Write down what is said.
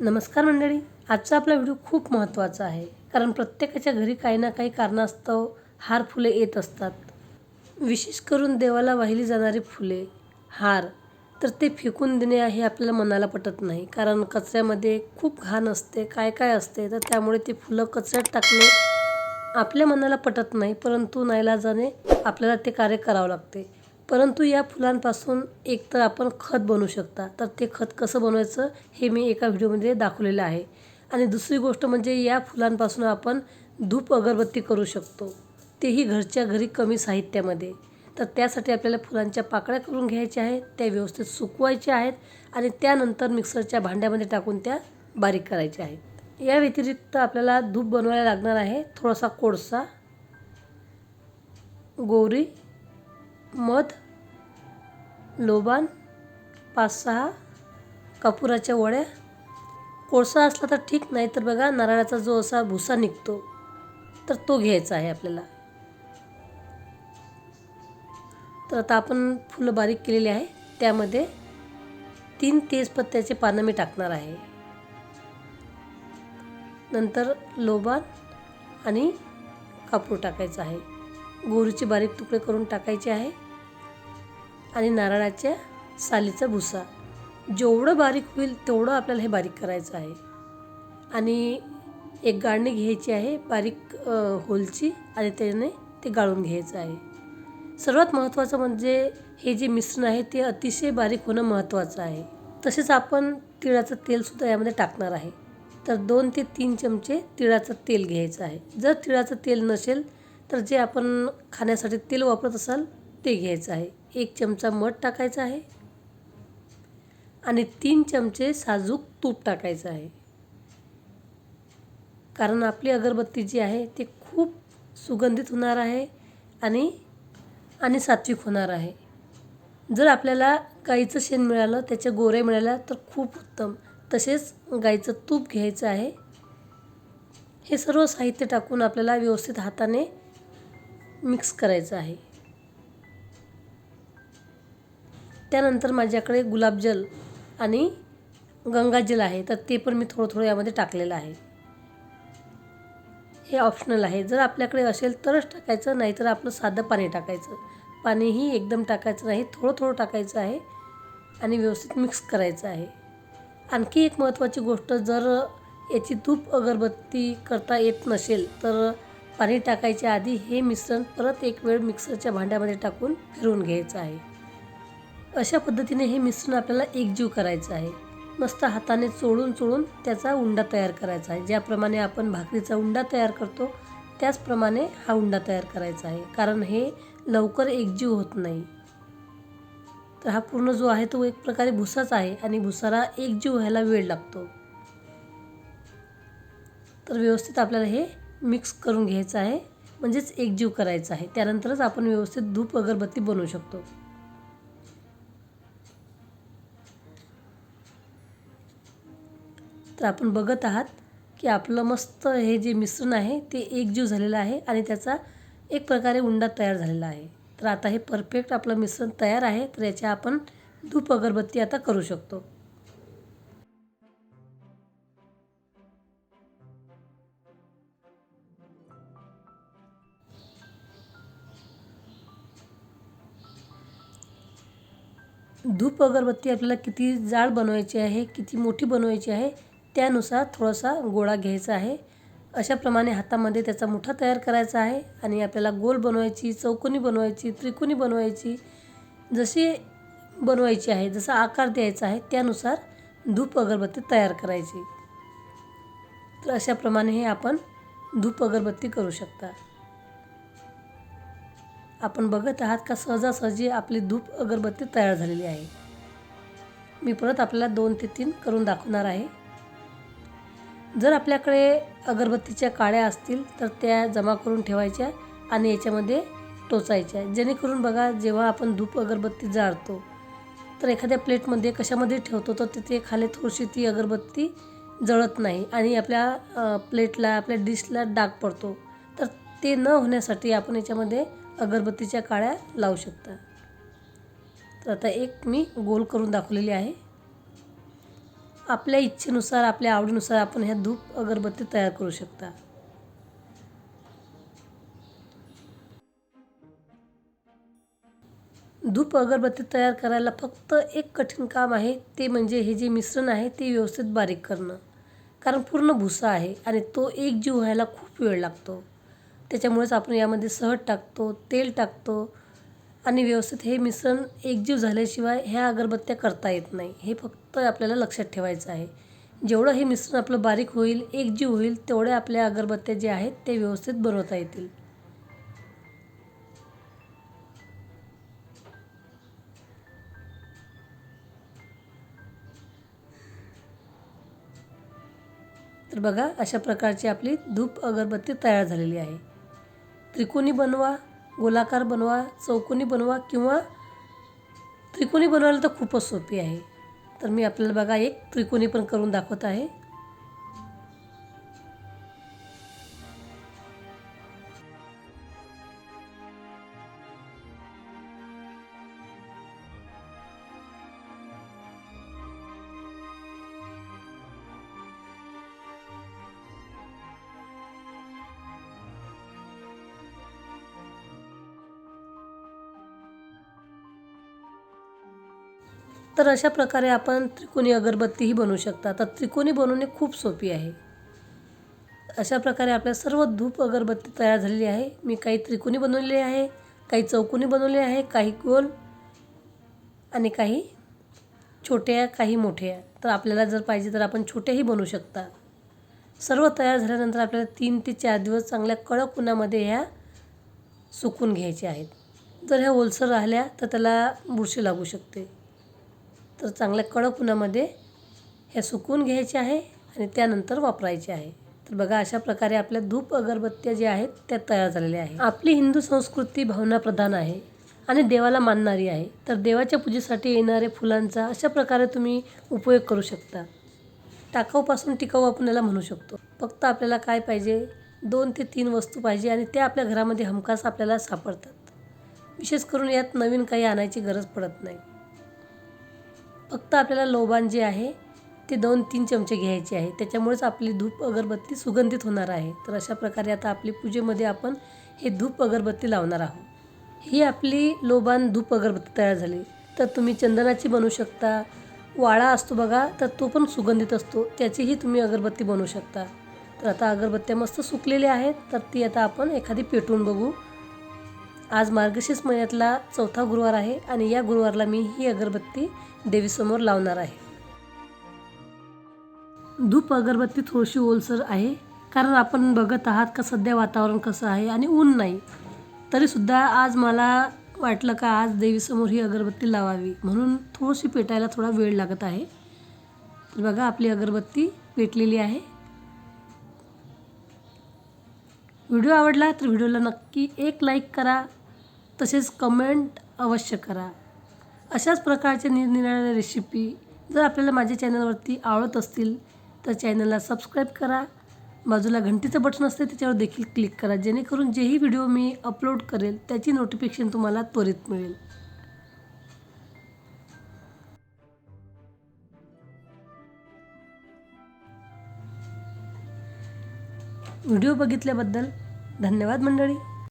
नमस्कार मंडळी. आजचा आपला व्हिडिओ खूप महत्त्वाचा आहे. कारण प्रत्येकाच्या घरी काही ना काही कारणास्तव हार फुले येत असतात. विशेष करून देवाला वाहिली जाणारी फुले हार तर ते फेकून देणे हे आपल्याला मनाला पटत नाही. कारण कचऱ्यामध्ये खूप घाण असते काय काय असते तर त्यामुळे ते फुलं कचऱ्यात टाकणे आपल्या मनाला पटत नाही परंतु नाईलाजाने आपल्याला ते कार्य करावं लागते. परंतु या फुलांपासून एक तर आपण खत बनवू शकता. तर ते खत कसं बनवायचं हे मी एका व्हिडिओमध्ये दाखवलेलं आहे. आणि दुसरी गोष्ट म्हणजे या फुलांपासून आपण धूप अगरबत्ती करू शकतो. तेही घरच्या घरी कमी साहित्यामध्ये. तर त्यासाठी आपल्याला फुलांच्या पाकळ्या करून घ्यायच्या आहेत त्या व्यवस्थित सुकवायच्या आहेत आणि त्यानंतर मिक्सरच्या भांड्यामध्ये टाकून त्या बारीक करायच्या आहेत. या व्यतिरिक्त आपल्याला धूप बनवायला लागणार आहे थोडासा कोळसा गोरी मध लोबान पाच सहा कापुराच्या वड्या. कोळसा असला तर ठीक नाही तर बघा नारळाचा जो असा भुसा निघतो तर तो घ्यायचा आहे आपल्याला. तर आता आपण फुलं बारीक केलेली आहे. त्यामध्ये तीन तेजपत्त्याचे पानं मी टाकणार आहे. नंतर लोबान आणि कापूर टाकायचं आहे. गोरूचे बारीक तुकडे करून टाकायचे आहे. आणि नारळाच्या सालीचा भुसा. जेवढं बारीक होईल तेवढं आपल्याला हे बारीक करायचं आहे. आणि एक गाळणी घ्यायची आहे बारीक होलची आणि त्याने ते गाळून घ्यायचं आहे. सर्वात महत्त्वाचं म्हणजे हे जे मिश्रण आहे ते अतिशय बारीक होणं महत्त्वाचं आहे. तसेच आपण तिळाचं तेलसुद्धा यामध्ये टाकणार आहे. तर दोन ते तीन चमचे तिळाचं तेल घ्यायचं आहे. जर तिळाचं तेल नसेल तर जे आपण खाण्यासाठी तेल वापरत असाल ते घ्यायचं आहे. एक चमचा मध टाकायचा आहे आणि तीन चमचे साजूक तूप टाकायचं आहे. कारण आपली अगरबत्ती जी आहे ती खूप सुगंधित होणार आहे आणि आणि सात्विक होणार आहे. जर आपल्याला गाईचं शेण मिळालं त्याच्या गोऱ्या मिळाल्या तर खूप उत्तम. तसेच गाईचं तूप घ्यायचं आहे. हे सर्व साहित्य टाकून आपल्याला व्यवस्थित हाताने मिक्स करायचं आहे. त्यानंतर माझ्याकडे गुलाबजल आणि गंगाजल आहे तर ते पण मी थोडं थोडं यामध्ये टाकलेलं आहे. हे ऑप्शनल आहे. जर आपल्याकडे असेल तरच टाकायचं नाहीतर आपलं साधं पाणी टाकायचं. पाणीही एकदम टाकायचं नाही थोडं थोडं टाकायचं आहे आणि व्यवस्थित मिक्स करायचं आहे. आणखी एक महत्त्वाची गोष्ट जर याची धूप अगरबत्ती करता येत नसेल तर पाणी टाकायच्या आधी हे मिश्रण परत एक वेळ मिक्सरच्या भांड्यामध्ये टाकून फिरवून घ्यायचं आहे. अशा पद्धतीने हे मिश्रण आपल्याला एकजीव करायचं आहे. मस्त हाताने चोळून चोळून त्याचा उंडा तयार करायचा आहे. ज्याप्रमाणे आपण भाकरीचा उंडा तयार करतो त्याचप्रमाणे हा उंडा तयार करायचा आहे. कारण हे लवकर एकजीव होत नाही. तर हा पूर्ण जो आहे तो एक प्रकारे भुसाच आहे आणि भुसाला एकजीव व्हायला वेळ लागतो. तर व्यवस्थित आपल्याला हे मिक्स करून घ्यायचं आहे. म्हणजेच एकजीव करायचं आहे. त्यानंतरच आपण व्यवस्थित धूप अगरबत्ती बनवू शकतो. तर आपण बघत आहात की आपलं मस्त हे जे मिश्रण आहे ते एकजीव झालेलं आहे आणि त्याचा एक प्रकारे उंडा तयार झालेला आहे. तर आता हे परफेक्ट आपलं मिश्रण तयार आहे तर याच्या आपण धूप अगरबत्ती आता करू शकतो. धूप अगरबत्ती आपल्याला किती जाड बनवायची आहे किती मोठी बनवायची आहे त्यानुसार थोडासा गोळा घ्यायचा आहे. अशाप्रमाणे हातामध्ये त्याचा मुठा तयार करायचा आहे आणि आपल्याला गोल बनवायची चौकोनी बनवायची त्रिकोणी बनवायची जशी बनवायची आहे जसा आकार द्यायचा आहे त्यानुसार धूप अगरबत्ती तयार करायची. तर अशाप्रमाणे हे आपण धूप अगरबत्ती करू शकता. आपण बघत आहात का सहजासहजी आपली धूप अगरबत्ती तयार झालेली आहे. मी परत आपल्याला दोन ते तीन करून दाखवणार आहे. जर आपल्याकडे अगरबत्तीच्या काड्या असतील तर त्या जमा करून ठेवायच्या आणि याच्यामध्ये टोचायच्या. जेणेकरून बघा जेव्हा आपण धूप अगरबत्ती जाळतो तर एखाद्या प्लेटमध्ये कशामध्ये ठेवतो तर तिथे खाली थोडीशी ती अगरबत्ती जळत नाही आणि आपल्या प्लेटला आपल्या डिशला डाग पडतो. तर ते न होण्यासाठी आपण याच्यामध्ये अगरबत्तीच्या काळ्या लावू शकता. तर आता एक मी गोल करून दाखवलेली आहे. आपल्या इच्छेनुसार आपल्या आवडीनुसार आपण ह्या धूप अगरबत्ती तयार करू शकता. धूप अगरबत्ती तयार करायला फक्त एक कठीण काम आहे ते म्हणजे हे जे मिश्रण आहे ते व्यवस्थित बारीक करणं. कारण पूर्ण भुसा आहे आणि तो एक जीव व्हायला खूप वेळ लागतो. त्याच्यामुळेच आपण यामध्ये सहज टाकतो तेल टाकतो आणि व्यवस्थित हे मिश्रण एकजीव झाल्याशिवाय ह्या अगरबत्त्या करता येत नाही. हे फक्त आपल्याला लक्षात ठेवायचं आहे. जेवढं हे मिश्रण आपलं बारीक होईल एकजीव होईल तेवढ्या आपल्या अगरबत्त्या जे आहेत ते व्यवस्थित बनवता येतील. तर बघा अशा प्रकारची आपली धूप अगरबत्ती तयार झालेली आहे. त्रिकोणी बनवा गोलाकार बनवा चौकोनी बनवा किंवा त्रिकोणी बनवायला तर खूपच सोपी आहे. तर मी आपल्याला बघा एक त्रिकोणी पण करून दाखवत आहे. तर अशा प्रकारे आपण त्रिकोणी अगरबत्तीही बनवू शकता. तर त्रिकोणी बनवणे खूप सोपी आहे. अशा प्रकारे आपल्या सर्व धूप अगरबत्ती तयार झालेली आहे. मी काही त्रिकोणी बनवलेली आहे काही चौकोनी बनवले आहे काही गोल आणि काही छोट्या काही मोठ्या. तर आपल्याला जर पाहिजे तर आपण छोट्याही बनवू शकता. सर्व तयार झाल्यानंतर आपल्याला तीन ते चार दिवस चांगल्या कडक उन्हामध्ये ह्या सुकून घ्यायच्या आहेत. जर ह्या ओलसर राहिल्या तर त्याला बुरशी लागू शकते. तर चांगल्या कडक उन्हामध्ये हे सुकवून घ्यायचे आहे आणि त्यानंतर वापरायचे आहे. तर बघा अशा प्रकारे आपल्या धूप अगरबत्त्या ज्या आहेत त्या तयार झालेल्या आहेत. आपली हिंदू संस्कृती भावनाप्रधान आहे आणि देवाला मानणारी आहे. तर देवाच्या पूजेसाठी येणाऱ्या फुलांचा अशा प्रकारे तुम्ही उपयोग करू शकता. टाकाऊपासून टिकाऊ आपण याला म्हणू शकतो. फक्त आपल्याला काय पाहिजे? दोन ते तीन वस्तू पाहिजे आणि त्या आपल्या घरामध्ये हमखास आपल्याला सापडतात. विशेष करून यात नवीन काही आणायची गरज पडत नाही. फक्त आपल्याला लोबान जे आहे ते दोन तीन चमचे घ्यायचे आहे. त्याच्यामुळेच आपली धूप अगरबत्ती सुगंधित होणार आहे. तर अशा प्रकारे आता आपली पूजेमध्ये आपण हे धूप अगरबत्ती लावणार आहोत. ही आपली लोबान धूप अगरबत्ती तयार झाली. तर तुम्ही चंदनाची बनवू शकता. वाळा असतो बघा तर तो पण सुगंधित असतो. त्याचीही तुम्ही अगरबत्ती बनवू शकता. तर आता अगरबत्त्या मस्त सुकलेल्या आहेत. तर ती आता आपण एखादी पेटवून बघू. आज मार्गशीर्ष महिन्यातला चौथा गुरुवार आहे आणि या गुरुवारला मी ही अगरबत्ती देवीसमोर लावणार आहे. धूप अगरबत्ती थोडीशी ओलसर आहे कारण आपण बघत आहात का सध्या वातावरण कसं आहे आणि ऊन नाही. तरीसुद्धा आज मला वाटलं का आज देवीसमोर ही अगरबत्ती लावावी म्हणून थोडीशी पेटायला थोडा वेळ लागत आहे. तर बघा आपली अगरबत्ती पेटलेली आहे. व्हिडिओ आवडला तर व्हिडिओला नक्की एक लाईक करा तसेच कमेंट अवश्य करा. अशाच प्रकारच्या निरनिराळ्या रेसिपी जर आपल्याला माझ्या चॅनलवरती आवडत असतील तर चॅनलला सबस्क्राईब करा. बाजूला घंटीचं बटन असते त्याच्यावर देखील क्लिक करा. जेणेकरून जेही व्हिडिओ मी अपलोड करेल त्याची नोटिफिकेशन तुम्हाला त्वरित मिळेल. व्हिडिओ बघितल्याबद्दल धन्यवाद मंडळी.